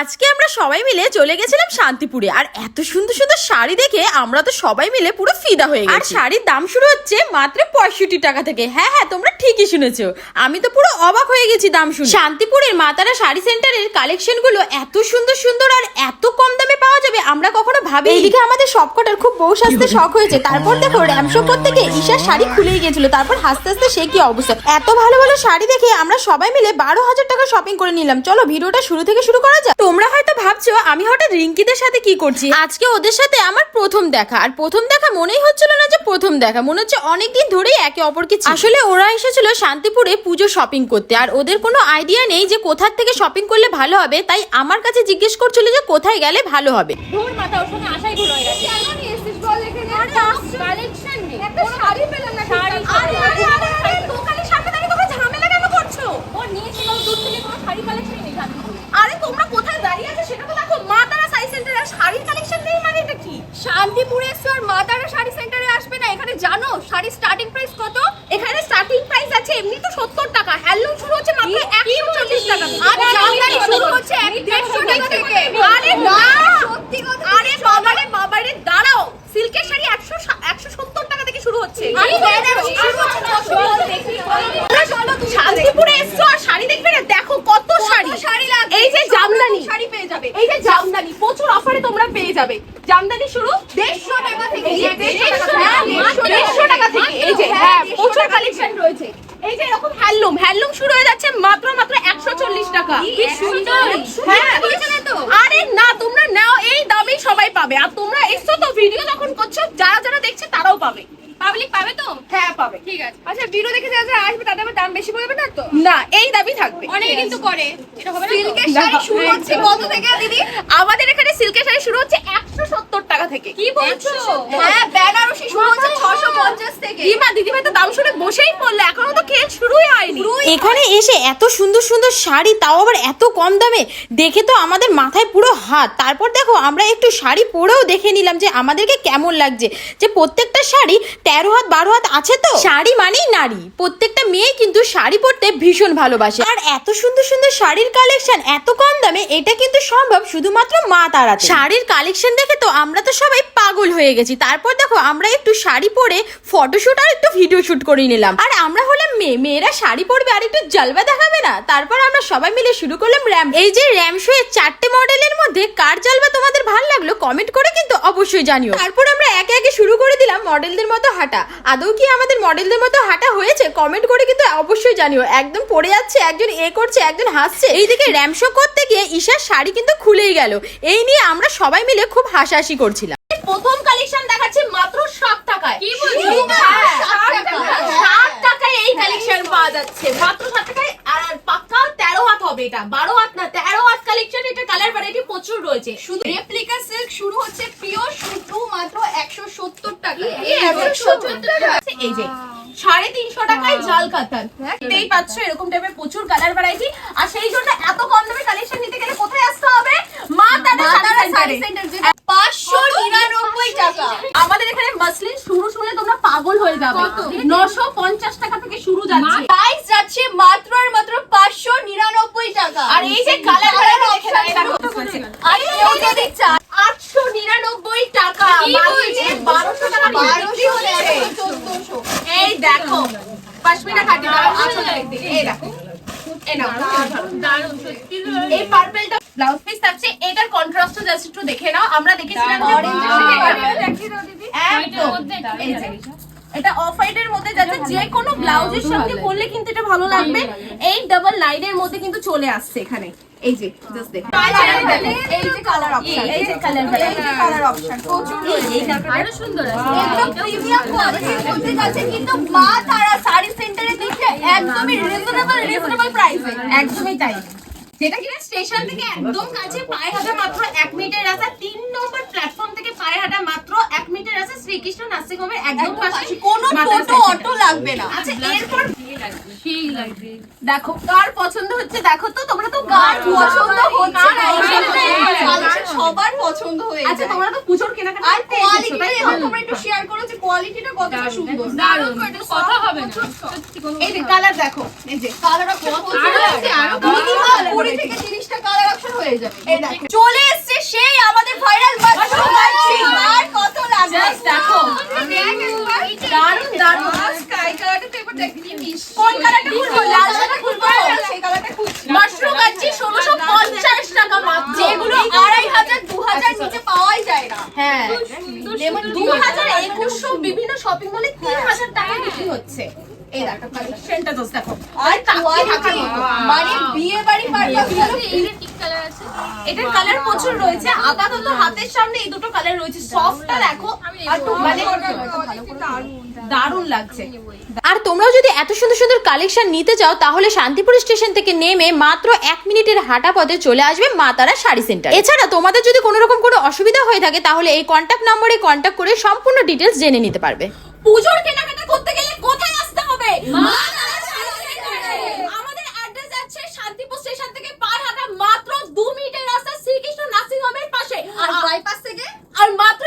আজকে আমরা সবাই মিলে চলে গেছিলাম শান্তিপুরে। আর এত সুন্দর সুন্দর শাড়ি দেখে আমরা তো সবাই মিলে পুরো ফিদা হয়ে গেছি। আর শাড়ির দাম শুরু হচ্ছে মাত্র পঁয়ষট্টি টাকা থেকে। হ্যাঁ হ্যাঁ তোমরা ঠিকই শুনেছো। আমি তো পুরো অবাক হয়ে গেছি দাম শুনে। শান্তিপুরের মাতারা শাড়ি সেন্টারের কালেকশনগুলো এত সুন্দর সুন্দর আর এত কম দামে পাওয়া যাবে আমরা কখনো ভাবি এইদিকে আমাদের সবকটার খুব বউ সাজতে শখ হয়েছে। তারপর দেখো র্যামশো থেকে ঈশার শাড়ি খুলেই গেছিল। তারপর হাসতে হাসতে সে কি অবস্থা? এত ভালো ভালো শাড়ি দেখে আমরা সবাই মিলে বারো হাজার টাকা শপিং করে নিলাম। চলো ভিডিওটা শুরু থেকে শুরু করা যাক। তোমরা হয়তো ভাবছ আমি হঠাৎ রিঙ্কিদের সাথে কি করছি? আজকে ওদের সাথে আমার প্রথম দেখা। আর প্রথম দেখা মনেই হচ্ছিল না যে প্রথম দেখা মনে হচ্ছে অনেকদিন ধরেই একে অপরকে। আসলে ওরা এসেছিল শান্তিপুরে পুজো শপিং করতে আর ওদের কোনো আইডিয়া নেই যে কোথার থেকে শপিং করলে ভালো হবে তাই আমার কাছে জিজ্ঞেস করছিল যে কোথায় গেলে ভালো হবে। মাথা ওর সঙ্গে আশাই ভুল হয়ে গেছে? কালেকশন নেই। শাড়ি পেলাম না শাড়ি ঠিকঠাক। আরে, আরে, আরে, আরে, দোকানের সামনে দাঁড়িয়ে তোমরা ঝামেলা কেন করছ? ও নিয়েছিল দূর থেকে কোনো শাড়ি কালেকশন শান্তিপুরে আরে, তোমরা কোথায় দাঁড়িয়ে আছো সেটা তো দেখো। মা তারা শাড়ি সেন্টারে শাড়ির collection নেই মানে এটা কি? শান্তিপুরে এসছো আর মা তারা শাড়ি সেন্টারে আসবে না এখানে জানো শাড়ির স্টার্টিং প্রাইস কত এখানে starting price আছে এমনি তো 70 টাকা। হ্যান্ডলুম শুরু হচ্ছে মাত্র 140 টাকা আর জামদানি শুরু হচ্ছে দেড়শো টাকা থেকে আরে না! সত্যি কথা আরে বাবারে, বাবারে, দাঁড়াও। সিল্কের শাড়ি 100 170 টাকা থেকে শুরু হচ্ছে। আরে। শান্তিপুরে এসছো আর শাড়ি দেখবে না দেখো শাড়ি? এই যে জামদানি। শাড়ি পেয়ে যাবে। এই যে জামদানি প্রচুর অফারে তোমরা পেয়ে যাবে। জামদানি শুরু দেড়শো টাকা থেকে। এই যে দেড়শো দেড়শো টাকা, থেকে। এই যে হ্যাঁ প্রচুর কালেকশন। রয়েছে। এই যে এরকম হ্যান্ডলুম। হ্যান্ডলুম শুরু হয়ে যাচ্ছে মাত্র মাত্র একশো চল্লিশ টাকা। কি সুন্দর। হ্যাঁ তো? আরে না তোমরা নাও এই দামেই সবাই পাবে। আর তোমরা এসছো তো ভিডিও যখন করছ যারা যারা দেখছে তারাও পাবে। পাবলিক পাবে তো? হ্যাঁ পাবে। ঠিক আছে। আচ্ছা ভিডিও দেখে যারা যারা আসবে তাদের দাম বেশি পড়বে না তো? না এই দামই থাকবে। অনেকে কিন্তু করে। এটা হবে না সিল্কের শাড়ি শুরু হচ্ছে। কত থেকে দিদি? আমাদের এখানে সিল্কের শাড়ি শুরু হচ্ছে একশো সত্তর টাকা থেকে। কি বলছো? হ্যাঁ বেনারসি শুরু হচ্ছে ছশো পঞ্চাশ থেকে। দিমা দিদিভাই তো দাম শুনে বসেই পড়ল এখনও তো খেয়ে শুরুই হয়নি। এখানে এসে এত সুন্দর সুন্দর শাড়ি তাও আবার এত কম দামে? দেখে তো আমাদের মাথায় পুরো হাত। তারপর দেখো আমরা একটু শাড়ি পরেও দেখে নিলাম যে আমাদেরকে কেমন লাগছে। যে প্রত্যেকটা শাড়ি তেরো হাত বারো হাত আছে তো? শাড়ি মানেই নারী। প্রত্যেকটা মেয়ে কিন্তু শাড়ি পরতে ভীষণ ভালোবাসে। আর এত সুন্দর সুন্দর শাড়ির কালেকশন এত কম দামে এটা কিন্তু সম্ভব শুধুমাত্র মা তারাতে। শাড়ির কালেকশন দেখে তো আমরা তো সবাই পাগল হয়ে গেছি। তারপর দেখো, আমরা একটু শাড়ি পরে ফটোশুট আর একটু ভিডিও শুট করে নিলাম। আর আমরা হলাম মেয়ে। মেয়েরা শাড়ি পরবে আর একটু জলবা দেখাবে না। তারপর আমরা সবাই মিলে শুরু করলাম র্যাম। এই যে র্যাম শো এর চারটে মডেলের মধ্যে কার জলবা তোমাদের ভালো লাগল কমেন্ট করে কিন্তু অবশ্যই জানিও। তারপর আমরা একে একে শুরু করে দিলাম মডেলদের মতো হাঁটা। আদৌ কি আমাদের মডেলদের মতো হাঁটা হয়েছে? কমেন্ট করে কিন্তু অবশ্যই জানিও। একদম পড়ে যাচ্ছে একজন এ করছে একজন হাসছে। এইদিকে র্যাম শো করতে গিয়ে ঈশার শাড়ি কিন্তু খুলেই গেল। এই নিয়ে আমরা সবাই মিলে খুব হাসাহাসি করছিলাম। প্রথম কালেকশন দেখাচ্ছে মাত্র ষাট টাকায়। কি বলছো? হ্যাঁ, টাকা? টাকায়? এই কালেকশন পাওয়া যাচ্ছে। মাত্র ষাট টাকায়। আর আর পাক্কা তেরো হাত হবে এটা। বারো হাত না তেরো হাত কালেকশন এটা কালার ভ্যারাইটি প্রচুর রয়েছে। শুধু রেপ্লিকা সিল্ক শুরু হচ্ছে পিওর শুধু মাত্র একশো সত্তর টাকা এই 170 টাকা? এই যে সাড়ে তিনশো টাকায় জাল কাতান দেখতেই পাচ্ছ এরকম টাইপের প্রচুর কালার ভ্যারাইটি আর সেই জন্য এত কম দামে কালেকশন নিতে গেলে কোথায় আসতে হবে? মা তারা শাড়ি সেন্টার পাঁচশো নিরানব্বই টাকা। আমাদের এখানে মাসলিন শুরু শুনে তোমরা পাগল হয়ে যাবে। নশো পঞ্চাশ টাকা থেকে শুরু যাচ্ছে। প্রাইস যাচ্ছে মাত্র আর মাত্র পাঁচশো নিরানব্বই টাকা আর এই যে কালার Colour ভ্যারাইটি দেখে নাও, option এটা দেখো। কত আর কেউ যদি চায় আটশো নিরানব্বই টাকা কি মার্কেটে বলছো? বারোশো টাকা বিক্রি বারোশো হচ্ছে। হলে চোদ্দশো এই দেখো পাশমিনা খাটি দাও দেখতে এই দেখো এই নাও। পার্পলটা ব্লাউজ পিস থাকছে এটার কন্ট্রাস্টটা জাস্ট একটু দেখে নাও। আমরা দেখেছিলাম যে এর। এটা অফ হোয়াইটের মধ্যে যাচ্ছে যে কোনো ব্লাউজের সঙ্গে পরলে কিন্তু এটা ভালো লাগবে। এই ডাবল লাইনের মধ্যে কিন্তু চলে আসছে এখানে। এই যে জাস্ট দেখো। এই যে কালার অপশন এই যে কালার এই যে কালার অপশন প্রচুর রয়েছে। আরও সুন্দর একদম প্রিমিয়াম কোয়ালিটির মধ্যে যাচ্ছে কিন্তু মা তারা শাড়ি সেন্টারে দিচ্ছে একদমই রিজনেবল রিজনেবল প্রাইসে একদমই তাই। যেটা কিনা স্টেশন থেকে একদম কাছে পায়ে হাঁটা মাত্র এক মিনিটের রাস্তা তিন নম্বর প্ল্যাটফর্ম থেকে পায়ে হাঁটা মাত্র এক মিনিটের রাস্তা শ্রীকৃষ্ণ নার্সিং হোমের একদম পাশে কোনো টোটো অটো লাগবে না। আচ্ছা এরপর দেখো কার পছন্দ হচ্ছে দেখো তো তোমরা তো কার পছন্দ হচ্ছে সবার পছন্দ হয়ে আচ্ছা তোমরা তো পুজোর কেনাকাটা আর? এবার তোমরা একটু শেয়ার করো যে কোয়ালিটিটা কতটা সুন্দর দারুণ কথা হবে না এই যে কালার দেখো এই যে কালার অপশন আরও আছে, আরও মিনিমাম কুড়ি থেকে তিরিশটা কালার অপশন হয়ে যাবে এই দেখো চলে এসেছে বিভিন্ন শপিং মলে 3000 বিক্রি হচ্ছে। এটার কালার প্রচুর রয়েছে। আপাতত হাতের সামনে এই দুটো কালার রয়েছে। সফটটা দেখো। আর মানে দারুণ লাগছে। আর তোমরাও যদি এত সুন্দর সুন্দর কালেকশন নিতে চাও তাহলে শান্তিপুর স্টেশন থেকে নেমে মাত্র এক মিনিটের হাঁটা পথে চলে আসবে মা তারা শাড়ি সেন্টার এছাড়া তোমাদের যদি কোনো রকম কোনো অসুবিধা হয়ে থাকে তাহলে এই কন্ট্যাক্ট নম্বরে কন্ট্যাক্ট করে সম্পূর্ণ ডিটেলস জেনে নিতে পারবে। পুজোর কেনাকাটা করতে গেলে কোথায় আসতে হবে? মা তারা শাড়ি সেন্টারে। আমাদের অ্যাড্রেস আছে শান্তিপুর স্টেশন থেকে পার হাঁটা মাত্র দু মিনিটের রাস্তা শ্রীকৃষ্ণ নার্সিং হোমের পাশে। আর বাইপাস থেকে? আর মাত্র